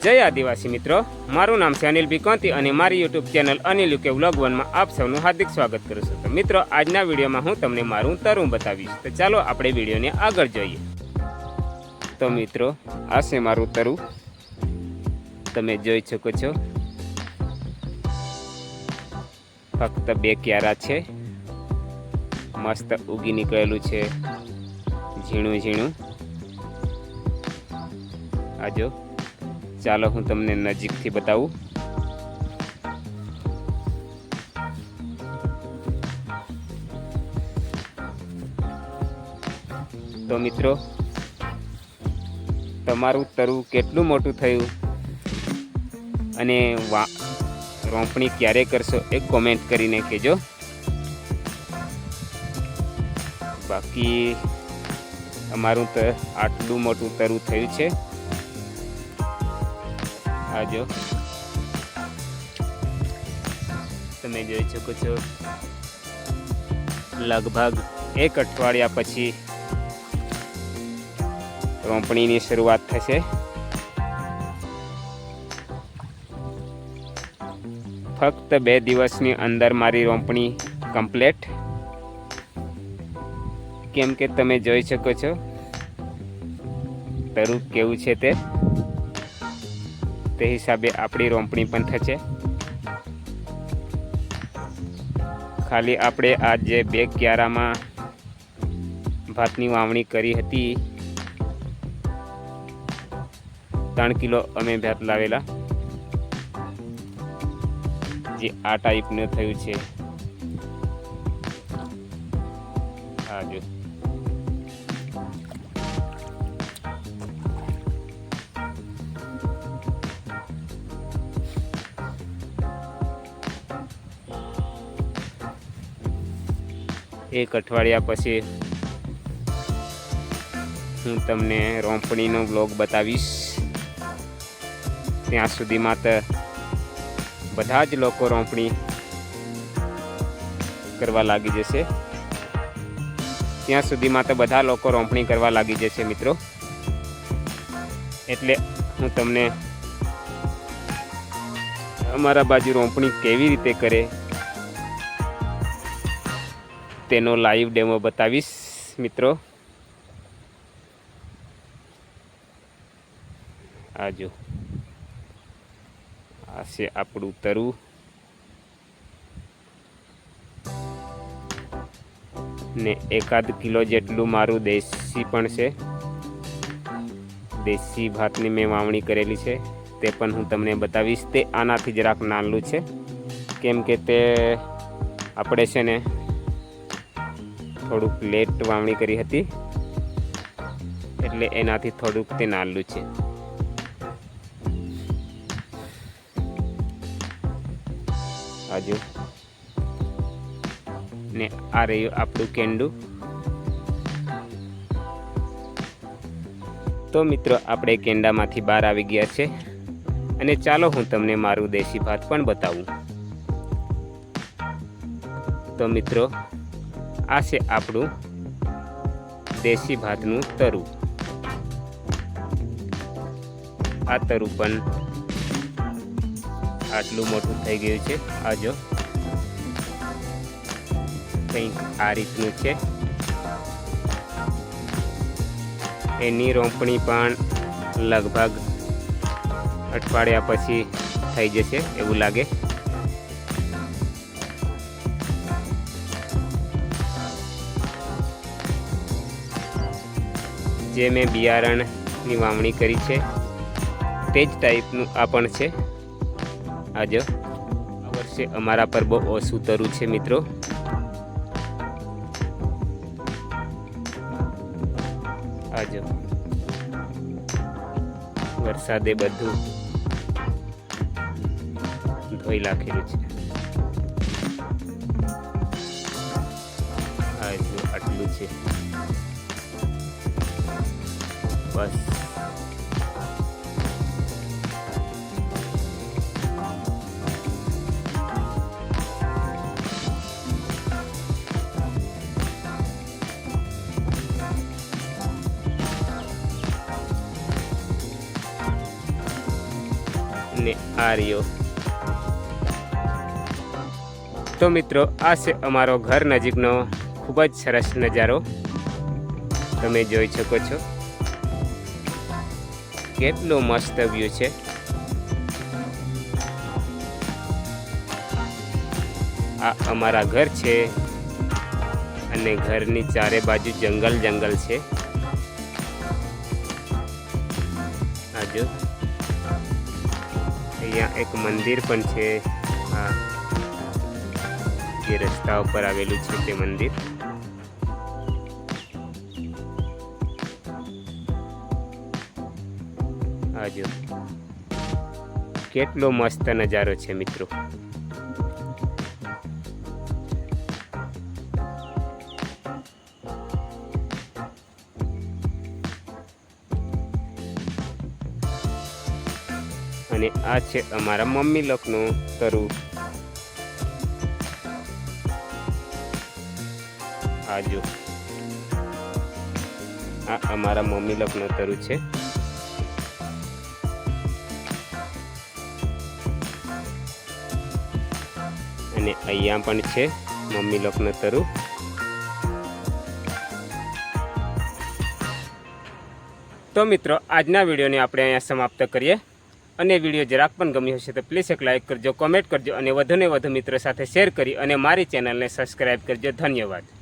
જય આદિવાસી મિત્રો, મારું નામ છે અનિલ ભીકોંતી અને મારી YouTube channel Anil UK vlog વનમાં આપ સૌનું હાર્દિક સ્વાગત કરું છું. તો મિત્રો, આજના વિડીયોમાં હું તમને મારું તરું બતાવીશ. તો ચાલો આપણે વિડીયોને આગળ જોઈએ. તો મિત્રો, આ છે મારું તરું તમે જોઈ શકો છો. ફક્ત બે ક્યારા છે. મસ્ત ઉગી નીકળેલું છે. ઝીણું ઝીણું. આજો ચાલો હું તમને નજીકથી બતાવું. તો મિત્રો, તમારું તરવું કેટલું મોટું થયું? અને વા, રોપણી ક્યારે કરશો એ કોમેન્ટ કરીને કહેજો. બાકી અમારું તો આટલું મોટું તરું થયું છે. આ જો. તમે જોઈ શકો છો. લગભગ એક અઠવાડિયા પછી રોપણીની શરૂઆત થશે. ફક્ત બે દિવસની અંદર મારી રોપણી કમ્પ્લેટ. કેમ કે તમે જોઈ શકો છો. તરું કેવું છે તે? તે હિસાબે આપણી રોપણી પણ થશે. ખાલી આપણે આ જે બે ક્યારામાં ભાતની વાવણી કરી હતી, ત્રણ કિલો અમે ભાત લાવેલા. જે આ ટાઈપનું થયું છે. આ જો. એક અઠવાડિયા પછી હું તમને રોપણીનો બ્લોગ બતાવીશ. ત્યાં સુધીમાં તો બધા જ લોકો રોપણી કરવા લાગી જશે. ત્યાં સુધીમાં તો બધા લોકો રોપણી કરવા લાગી જશે મિત્રો. એટલે હું તમને અમારા બાજુ રોપણી કેવી રીતે કરે તેનો લાઈવ ડેમો બતાવીશ, મિત્રો. આ જો. આ છે આપણું તરું. ને એકાદ કિલો જેટલું મારું દેશી પણ છે. દેશી ભાતની મેં વાવણી કરેલી છે. તે પણ હું તમને બતાવીશ. તે આનાથી જરાક નાનલું છે. કેમ કે તે આપણે છે ને થોડુંક લેટ વાવણી કરી હતી. એટલે એનાથી થોડુંક તે નાલું છે. આજુ. ને આ રહ્યું આપણું કેંડું. તો મિત્રો, આપણે કેંડામાંથી બહાર આવી ગયા છે. અને ચાલો હું તમને મારું દેશી ભાત પણ બતાવું. તો મિત્રો આ છે આપણું દેશી ભાતનું તરું. આ તરું પણ આટલું મોટું થઈ ગયું છે. આ જો. કંઈક આ રીતનું છે. એની રોપણી પણ લગભગ અઠવાડિયા પછી થઈ જશે એવું લાગે. જે મેં બિયારણની વાવણી કરી છે, તે જ ટાઈપનું આ પણ છે. આ આ વર્ષે અમારા પર બહુ ઓછું તરું છે મિત્રો. આ વરસાદે બધું ધોઈ નાખેલું છે. આટલું છે. બસ આ રહ્યો તો મિત્રો, આ છે અમારો ઘર નજીકનો ખૂબ જ સરસ નજારો. તમે જોઈ શકો છો. કેટલો મસ્ત વ્યૂ છે. આ અમારા ઘર છે અને ઘરની ચારે બાજુ જંગલ જંગલ છે. આજુ અહીંયા એક મંદિર પણ છે. હા જે રસ્તા ઉપર આવેલું છે તે મંદિર. આ જો કેટલો મસ્ત નજારો છે મિત્રો. અને આ છે અમારા મમ્મી લોકનું તરુ. આ જો. આ અમારા મમ્મી લોકનું તરુ છે. અને અહીંયા પણ છે. મમ્મી લોકનું તરું. તો મિત્રો, આજના વિડીયોને આપણે અહીંયા સમાપ્ત કરીએ. અને વીડિયો જરાક પણ ગમ્યો હશે તો પ્લીઝ એક લાઇક કરજો, કોમેન્ટ કરજો અને વધુને વધુ મિત્રો સાથે શેર કરી અને મારી ચેનલને સબસ્ક્રાઈબ કરજો. ધન્યવાદ.